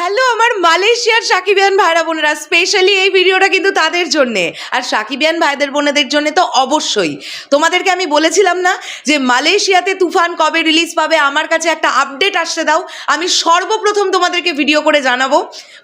Hello, আমার মালয়েশিয়ার সাকিবিয়ান ভাইরা বোনেরা স্পেশালি এই ভিডিওটা কিন্তু তাদের জন্যে। আর সাকিবিয়ান ভাইদের বোনেদের জন্য তো অবশ্যই। তোমাদেরকে আমি বলেছিলাম না যে মালয়েশিয়াতে তুফান কবে রিলিজ পাবে? আমার কাছে একটা আপডেট আসতে দাও। আমি সর্বপ্রথম তোমাদেরকে ভিডিও করে জানাব।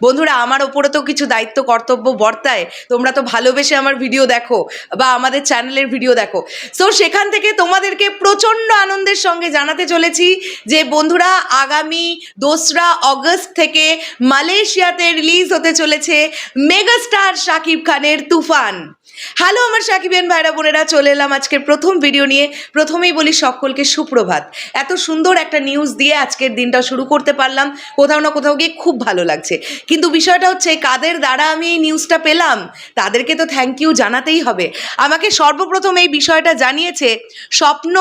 বন্ধুরা, আমার ওপরে তো কিছু দায়িত্ব, কর্তব্য বর্তায়। তোমরা তো ভালোবেসে আমার ভিডিও দেখো, বা আমাদের চ্যানেলের ভিডিও দেখো। সো সেখান থেকে তোমাদেরকে প্রচণ্ড আনন্দের সঙ্গে জানাতে চলেছি যে, বন্ধুরা, আগামী দোসরা অগস্ট থেকে মালয়েশিয়াতে রিলিজ হতে চলেছে মেগাস্টার শাকিব খানের তুফান। হ্যালো আমার সাকিবিয়ান ভাইরা বোনেরা, চলে এলাম আজকের প্রথম ভিডিও নিয়ে। প্রথমেই বলি সকলকে সুপ্রভাত। এত সুন্দর একটা নিউজ দিয়ে আজকের দিনটা শুরু করতে পারলাম। কোথাও না কোথাও গিয়ে খুব ভালো লাগছে। কিন্তু বিষয়টা হচ্ছে, কাদের দ্বারা আমি এই নিউজটা পেলাম? তাদেরকে তো থ্যাংক ইউ জানাতেই হবে। আমাকে সর্বপ্রথম এই বিষয়টা জানিয়েছে স্বপ্ন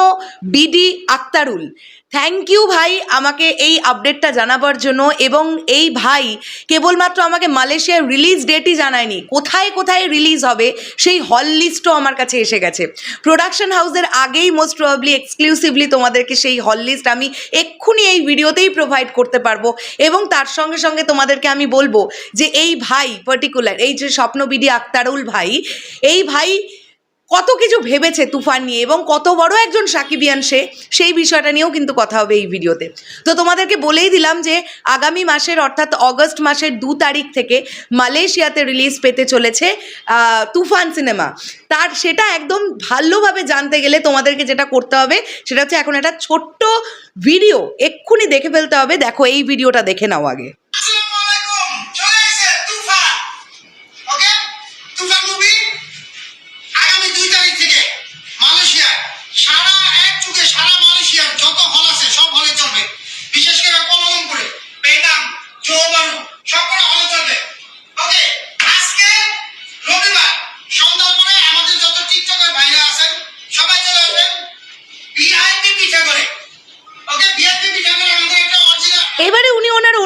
বিডি আক্তারুল। থ্যাংক ইউ ভাই, আমাকে এই আপডেটটা জানাবার জন্য এবং এই ভাই কেবলমাত্র আমাকে মালয়েশিয়ার রিলিজ ডেটই জানায়নি। কোথায় কোথায় রিলিজ হবে সেই হল লিস্টও আমার কাছে এসে গেছে। প্রোডাকশন হাউসের আগেই মোস্ট প্রবাবলি এক্সক্লুসিভলি তোমাদেরকে সেই হল লিস্ট আমি এক্ষুনি এই ভিডিওতেই প্রোভাইড করতে পারব এবং তার সঙ্গে সঙ্গে তোমাদেরকে আমি বলব যে এই ভাই পার্টিকুলার এই যে স্বপ্নবিডি আক্তারুল ভাই, এই ভাই কত কিছু ভেবেছে তুফান নিয়ে এবং কত বড় একজন সাকিবিয়ান সে, সেই বিষয়টা নিয়েও কিন্তু কথা হবে এই ভিডিওতে। তো তোমাদেরকে বলেই দিলাম যে আগামী মাসের অর্থাৎ অগস্ট মাসের দু তারিখ থেকে মালয়েশিয়াতে রিলিজ পেতে চলেছে তুফান সিনেমা তার সেটা একদম ভালোভাবে জানতে গেলে তোমাদেরকে যেটা করতে হবে, সেটা হচ্ছে এখন একটা ছোট্ট ভিডিও এক্ষুনি দেখে ফেলতে হবে। দেখো এই ভিডিওটা দেখে নাও আগে।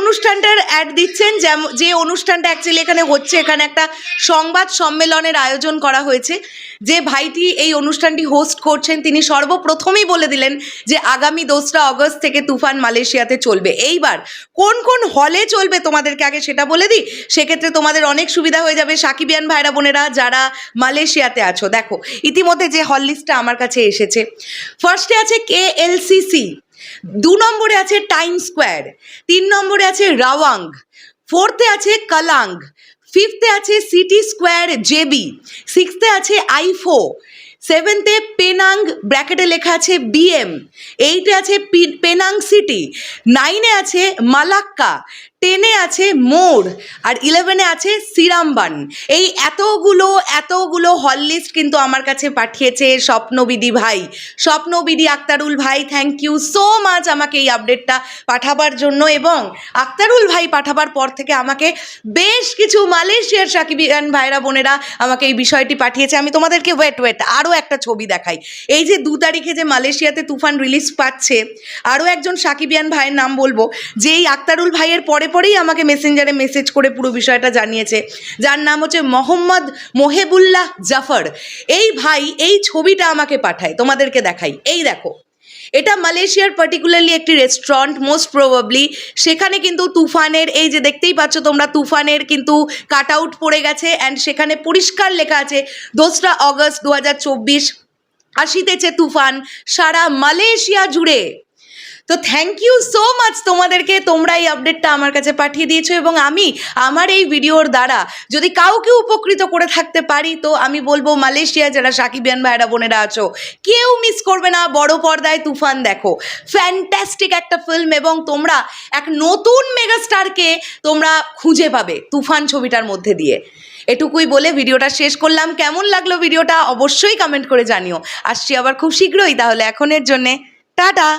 অনুষ্ঠানটার অ্যাড দিচ্ছেন যে অনুষ্ঠানটা অ্যাকচুয়ালি এখানে হচ্ছে, এখানে একটা সংবাদ সম্মেলনের আয়োজন করা হয়েছে, যে ভাইটি এই অনুষ্ঠানটি হোস্ট করছেন, তিনি সর্বপ্রথমেই বলে দিলেন যে আগামী দোসরা অগস্ট থেকে তুফান মালয়েশিয়াতে চলবে। এইবার কোন কোন হলে চলবে তোমাদেরকে আগে সেটা বলে দিই? সেক্ষেত্রে তোমাদের অনেক সুবিধা হয়ে যাবে সাকিবিয়ান ভাইরা বোনেরা যারা মালয়েশিয়াতে আছো। দেখো, ইতিমধ্যে যে হল লিস্টটা আমার কাছে এসেছে ফার্স্টে আছে কে এলসিসি দু নম্বরে আছে টাইম স্কোয়ার তিন নম্বরে আছে রাওয়াং ফোর্থে আছে কালাং ফিফথে আছে সিটি স্কোয়ার জেবি সিক্সথে আছে আইফো সেভেন্থে পেনাং ব্র্যাকেটে লেখা আছে বিএম এইটে আছে পেনাং সিটি নাইনে আছে মালাক্কা টেনে আছে মোর আর ইলেভেনে আছে সিরামবান এই এতগুলো এতগুলো হল লিস্ট কিন্তু আমার কাছে পাঠিয়েছে স্বপ্নবিধি ভাই। স্বপ্নবিধি আক্তারুল ভাই থ্যাংক ইউ সো মাচ আমাকে এই আপডেটটা পাঠাবার জন্য এবং আক্তারুল ভাই পাঠাবার পর থেকে আমাকে বেশ কিছু মালয়েশিয়ার সাকিবিয়ান ভাইরা, বোনেরা আমাকে এই বিষয়টি পাঠিয়েছে। আমি তোমাদেরকে ওয়েট ওয়েট আরও একটা ছবি দেখাই। এই যে দু তারিখে যে মালয়েশিয়াতে তুফান রিলিজ পাচ্ছে, আরও একজন সাকিবিয়ান ভাইয়ের নাম বলব যে এই আক্তারুল ভাইয়ের পরে পরেই আমাকে মেসেঞ্জারে মেসেজ করে পুরো বিষয়টা জানিয়েছে। যার নাম হচ্ছে মোহাম্মদ মোহেবুল্লাহ জাফর। এই ভাই এই ছবিটা আমাকে পাঠায়, তোমাদেরকে দেখাই। এই দেখো, এটা মালয়েশিয়ার পার্টিকুলারলি একটি রেস্টুরেন্ট মোস্ট প্রবাবলি সেখানে কিন্তু তুফানের, এই যে দেখতেই পাচ্ছ তোমরা, তুফানের কিন্তু কাট আউট পড়ে গেছে অ্যান্ড সেখানে পরিষ্কার লেখা আছে, দোসরা অগস্ট দু হাজার চব্বিশ আসিতেছে তুফান, সারা মালয়েশিয়া জুড়ে। তো থ্যাংক ইউ সো মাচ তোমাদেরকে তোমরা এই আপডেটটা আমার কাছে পাঠিয়ে দিয়েছ এবং আমি আমার এই ভিডিওর দ্বারা যদি কাউকে উপকৃত করে থাকতে পারি, তো আমি বলব মালয়েশিয়া যারা সাকিবিয়ান ভাইরা বোনেরা আছো, কেউ মিস করবে না, বড় পর্দায় তুফান দেখো। ফ্যান্টাস্টিক একটা ফিল্ম এবং তোমরা এক নতুন মেগাস্টারকে তোমরা খুঁজে পাবে তুফান ছবিটার মধ্যে দিয়ে। এটুকুই বলে ভিডিওটা শেষ করলাম। কেমন লাগল ভিডিওটা অবশ্যই কমেন্ট করে জানিও। আসছি আবার খুব শীঘ্রই, তাহলে এখনের জন্যে, টাটা!